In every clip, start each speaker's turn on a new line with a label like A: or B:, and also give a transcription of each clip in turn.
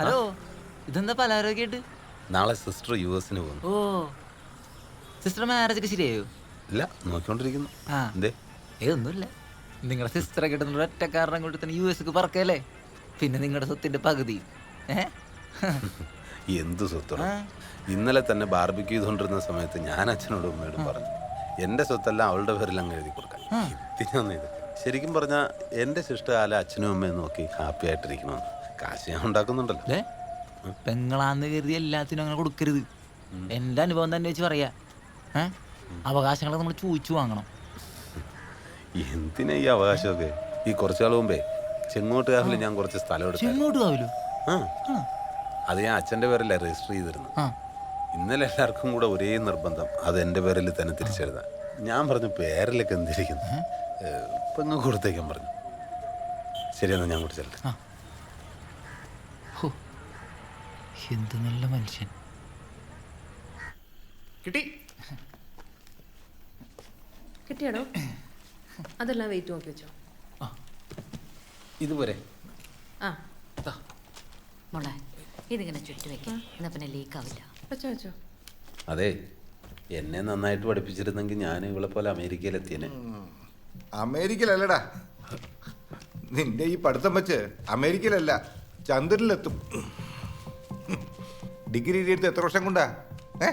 A: Hello. ഇതെന്താ പലഹാരമൊക്കെ
B: നാളെ sister യു എസിന് പോകുന്നു.
A: ഓ. സിസ്റ്റർ മാരേജ് ശരിയായോ?
B: ഇല്ല നോക്കിക്കൊണ്ടിരിക്കുന്നു.
A: ആ.
B: എന്തേ?
A: ഏ ഒന്നുമില്ല. നിങ്ങളുടെ സിസ്റ്ററെ കിട്ടുന്ന ഒറ്റ കാരണം കൊണ്ട് തന്നെ യു എസ് പറക്കല്ലേ? പിന്നെ നിങ്ങളുടെ സ്വത്തിന്റെ പകുതി.
B: എന്ത് സ്വത്താണ് ഇന്നലെ തന്നെ ബാർബിക്ക് ചെയ്തുകൊണ്ടിരുന്ന സമയത്ത് ഞാൻ അച്ഛനോടും അമ്മയോടും പറഞ്ഞു എന്റെ സ്വത്തെല്ലാം അവളുടെ പേരിൽ അങ്ങ് എഴുതി കൊടുക്കാൻ. ഇതിനൊന്നും ഇത്? ശരിക്കും പറഞ്ഞാൽ എന്റെ ശിഷ്ടകാലം അച്ഛനും അമ്മയും നോക്കി ഹാപ്പി ആയിട്ടിരിക്കണമെന്ന് കാശ് ഞാൻ ഉണ്ടാക്കുന്നുണ്ടല്ലോ.
A: അല്ലേ പെങ്ങളാന്ന് കരുതി എല്ലാത്തിനും അങ്ങനെ കൊടുക്കരുത്. എന്റെ അനുഭവം തന്നെ വെച്ച് പറയാ. ഏ? അവകാശങ്ങളൊക്കെ നമ്മൾ ചോദിച്ചു വാങ്ങണം.
B: എന്തിനാ ഈ അവകാശമൊക്കെ? ഈ കുറച്ചു നാൾ മുമ്പേ ചെങ്ങോട്ടുകാരിൽ ഞാൻ കുറച്ച് സ്ഥലം എടുത്തു
A: ചെങ്ങോട്ട് കാവിലോ?
B: ആ. അത് ഞാൻ അച്ഛന്റെ പേരല്ല രജിസ്റ്റർ ചെയ്തിരുന്നു
A: ആ.
B: ഇന്നലെ എല്ലാവർക്കും കൂടെ ഒരേ നിർബന്ധം. അത് എന്റെ പേരിൽ തന്നെ തിരിച്ചെഴുതാൻ. ഞാൻ പറഞ്ഞു പേരിലൊക്കെ എന്തിരിക്കുന്നു? പെങ്ങ് കൊടുത്തേക്കാൻ പറഞ്ഞു. ശരിയെന്നാ ഞാൻ
A: ആ. എന്ത് നല്ല മനുഷ്യൻ.
C: കിട്ടി.
D: കിട്ടിയാടോ? അതെല്ലാം വെയിറ്റ് നോക്കി വെച്ചോ.
A: ഇതുപോലെ.
D: ആ.
E: മോളെ ഇതിങ്ങനെ ചുറ്റി വെക്കാം. എന്നാ പിന്നെ ലീക്ക് ആവില്ല.
D: വെച്ചോ വെച്ചോ.
B: അതെ എന്നെ നന്നായിട്ട് പഠിപ്പിച്ചിരുന്നെങ്കിൽ ഞാൻ ഇവളെ പോലെ അമേരിക്കയിലെത്തിയനെ.
C: അമേരിക്കയിലല്ലടാ. നിന്റെ ഈ പഠിത്തം വെച്ച് അമേരിക്കയിലല്ല ചന്ദ്രനിലെത്തും. ഡിഗ്രി എടുത്ത് എത്ര വർഷം കൊണ്ടാ? ഏ?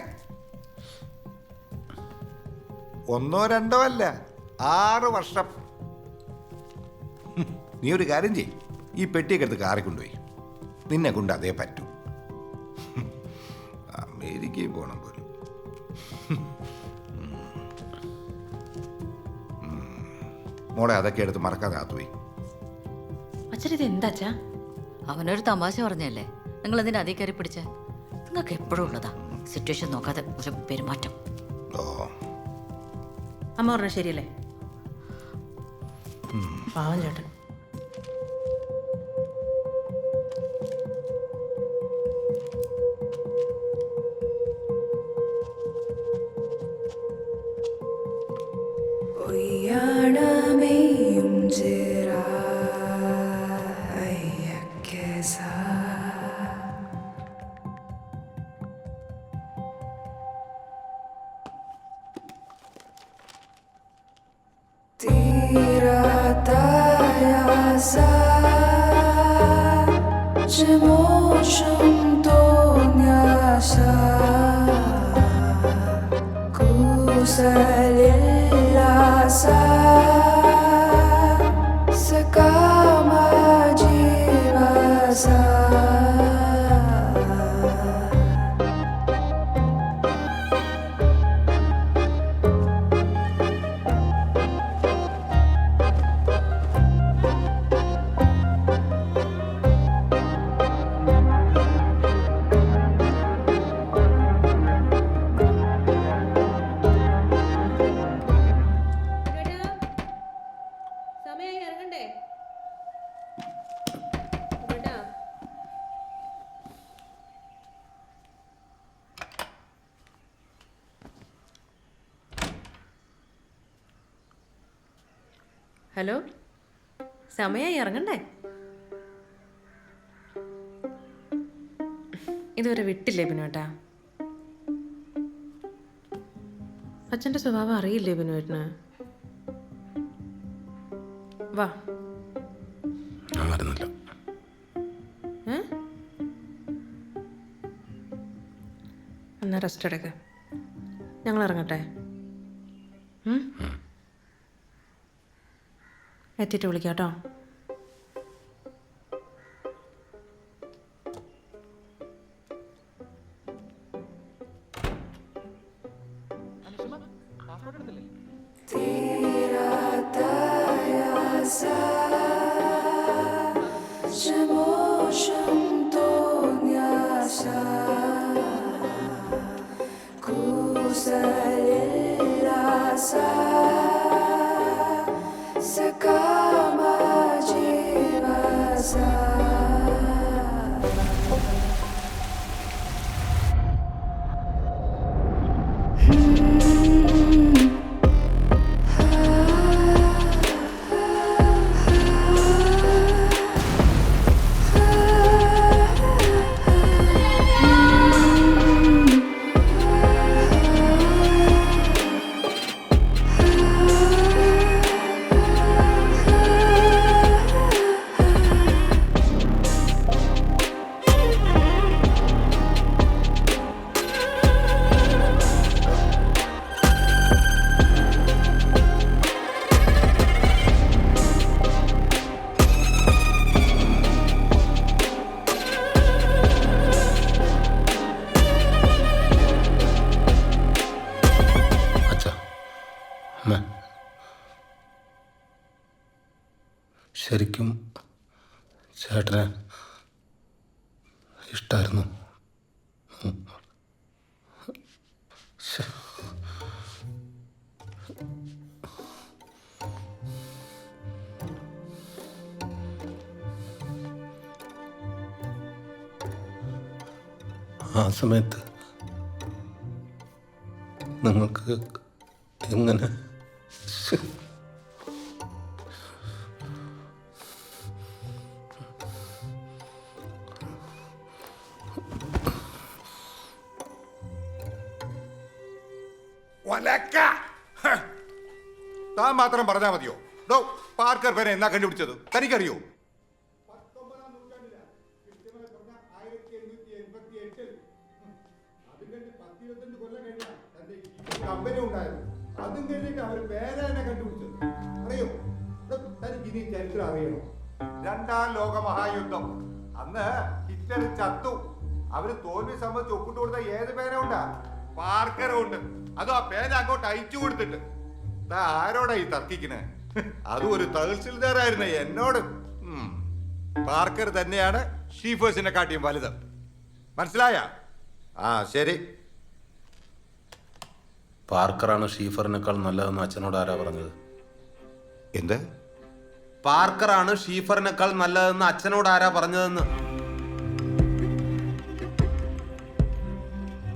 C: ഒന്നോ രണ്ടോ അല്ല ആറ് വർഷം. നീ ഒരു കാര്യം ചെയ് ഈ പെട്ടിയൊക്കെ എടുത്ത് കാറി കൊണ്ടുപോയി. നിന്നെ കൊണ്ട് അതേ പറ്റൂ. അമേരിക്കയിൽ പോകണം പോലും. മോളെ അതൊക്കെ എടുത്ത് മറക്കാതെ ആത്തുപോയി
D: അച്ഛൻ ഇത് എന്താ
E: അവനൊരു തമാശ പറഞ്ഞല്ലേ? നിങ്ങൾ എന്തിനാ അതേ കയറി പിടിച്ച? നിങ്ങൾക്ക് എപ്പോഴും ഉള്ളതാ? സിറ്റുവേഷൻ നോക്കാതെ ഒരു പെരുമാറ്റം.
C: ഓ.
D: അമ്മ പറഞ്ഞ ശരിയല്ലേ? പാവം ചേട്ടൻ. said hello? സമയായി ഇറങ്ങണ്ടേ ഇതുവരെ വിട്ടില്ലേ ബിനോട്ടാ അച്ഛന്റെ സ്വഭാവം അറിയില്ലേ ബിനോട്ടിന് വാ.
B: വരുന്നില്ല.
D: എന്നാ റെസ്റ്റ് എടുക്ക. ഞങ്ങൾ ഇറങ്ങട്ടെ? എത്തിയിട്ട് വിളിക്കാം കേട്ടോ.
F: ചെമോഷം തോന്യാസ
B: ചേട്ടന് ഇഷ്ടമായിരുന്നു ആ സമയത്ത് നിങ്ങൾക്ക് എങ്ങനെ
C: ഒലക്ക! താൻ മാത്രം പറഞ്ഞാൽ മതിയോ? ഡോ പാർക്കർ പേരെ എന്നാ കണ്ടുപിടിച്ചത്? തനിക്കറിയോ? കമ്പനി ഉണ്ടായിരുന്നു അതും കഴിഞ്ഞിട്ട് അവർ പേര തന്നെ കണ്ടുപിടിച്ചത്. അറിയോ? തനിക്ക് ഇനി ചരിത്രം അറിയണോ? രണ്ടാം ലോക മഹായുദ്ധം അന്ന് ഹിറ്റ്ലർ ചത്തു. അവർ തോൽവി സംബന്ധിച്ച് ഒപ്പിട്ട് കൊടുത്ത ഏത് പേരുണ്ടാ? പാർക്കറും ഉണ്ട്. അതും ആ പേന അങ്ങോട്ട് അയച്ചു കൊടുത്തിട്ട്? ഇതാ ആരോടാ ഈ തർക്കിക്കണേ? അതും ഒരു തഹസിൽദാരായിരുന്നു എന്നോട്. പാർക്കർ തന്നെയാണ് ഷീഫേഴ്സിനെ കാട്ടിയും വലുത്. മനസ്സിലായ? ആ ശരി.
B: പാർക്കറാണ് ഷീഫറിനേക്കാൾ നല്ലതെന്ന് അച്ഛനോട് ആരാ പറഞ്ഞത്?
C: എന്ത്?
B: പാർക്കറാണ് ഷീഫറിനേക്കാൾ നല്ലതെന്ന് അച്ഛനോട് ആരാ പറഞ്ഞതെന്ന്?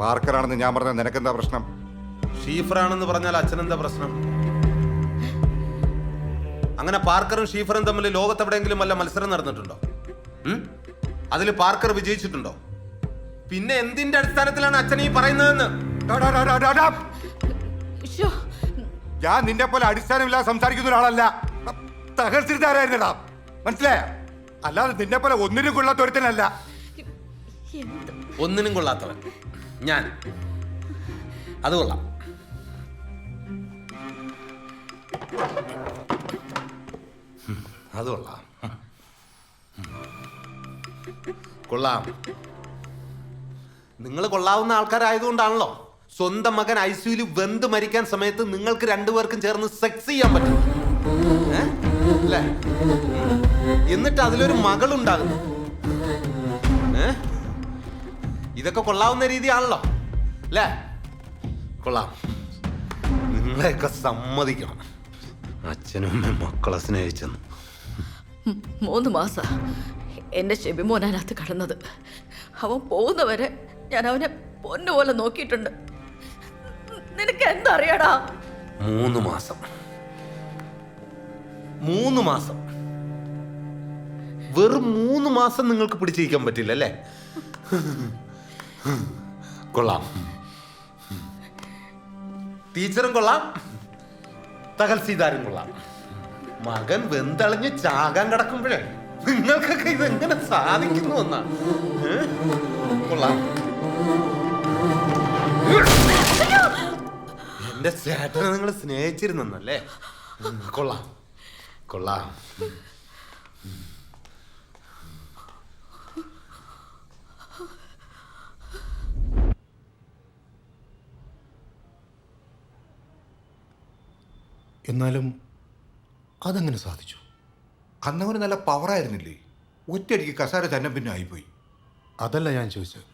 C: പാർക്കറാണെന്ന് ഞാൻ പറഞ്ഞ നിനക്കെന്താ പ്രശ്നം?
B: ഷീഫറാണെന്ന് പറഞ്ഞാൽ അച്ഛനെന്താ പ്രശ്നം? അങ്ങനെ പാർക്കറും ഷീഫറും തമ്മിൽ ലോകത്തെവിടെയെങ്കിലും വല്ല മത്സരം നടന്നിട്ടുണ്ടോ? അതിൽ പാർക്കർ വിജയിച്ചിട്ടുണ്ടോ? പിന്നെ എന്തിന്റെ അടിസ്ഥാനത്തിലാണ് അച്ഛൻ ഈ പറയുന്നതെന്ന്.
C: ഞാൻ നിന്നെ പോലെ അടിസ്ഥാനമില്ലാതെ സംസാരിക്കുന്ന ഒരാളല്ല. തകർത്തിരുത്താരായിരുന്നടാ മനസ്സിലായ? അല്ലാതെ നിന്നെ പോലെ ഒന്നിനും കൊള്ളാത്ത ഒരുത്തനല്ല.
E: എന്ത്?
B: ഒന്നിനും കൊള്ളാത്തവൻ. ഞാൻ. അത് കൊള്ളാം. അത് കൊള്ളാം. നിങ്ങൾ കൊള്ളാവുന്ന ആൾക്കാരായതുകൊണ്ടാണല്ലോ സ്വന്തം മകൻ ഐസിയുയിൽ വെന്ത് മരിക്കാൻ സമയത്ത് നിങ്ങൾക്ക് രണ്ടുപേർക്കും ചേർന്ന് സെക്സ് ചെയ്യാൻ പറ്റും. എന്നിട്ട് അതിലൊരു മകളുണ്ടാകുന്നു. ഇതൊക്കെ കൊള്ളാവുന്ന രീതിയാണല്ലോ. അല്ലേ? കൊള്ളാം. നിങ്ങളെയൊക്കെ സമ്മതിക്കണം. അച്ഛനും അമ്മയും മക്കളെ സ്നേഹിച്ചെന്ന്.
E: മൂന്ന് മാസം. എന്റെ ഷെബിമോനകത്ത് കടന്നത്. അവൻ പോകുന്നവരെ ഞാൻ അവനെ പൊന്നുപോലെ നോക്കിയിട്ടുണ്ട്. നിനക്ക് എന്തറിയടാ?
B: മൂന്ന് മാസം. മൂന്ന് മാസം. വെറും മൂന്ന് മാസം നിങ്ങൾക്ക് പിടിച്ചിരിക്കാൻ പറ്റില്ല അല്ലേ? കൊള്ളാം. ടീച്ചറും കൊള്ളാം. തകൽസീതാരും കൊള്ളാം മകൻ വെന്തളിഞ്ഞ് ചാകാൻ കിടക്കുമ്പോഴേ നിങ്ങൾക്കൊക്കെ ഇത് എങ്ങനെ സാധിക്കുന്നു എന്നാ? കൊള്ളാം. എന്റെ ചേട്ടനെ നിങ്ങൾ സ്നേഹിച്ചിരുന്നല്ലേ കൊള്ളാം. കൊള്ളാം.
G: എന്നാലും അതെങ്ങനെ സാധിച്ചു?
C: അന്നവന് നല്ല പവറായിരുന്നില്ലേ ഒറ്റയടിക്ക് കസാര തന്നെ പിന്നെ ആയിപ്പോയി.
G: അതല്ല ഞാൻ ചോദിച്ചത്.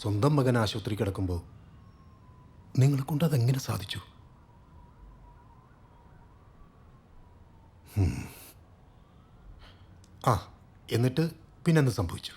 G: സ്വന്തം മകൻ ആശുപത്രി കിടക്കുമ്പോൾ നിങ്ങളെ കൊണ്ട് അതെങ്ങനെ സാധിച്ചു. ആ എന്നിട്ട് പിന്നെന്ത് സംഭവിച്ചു?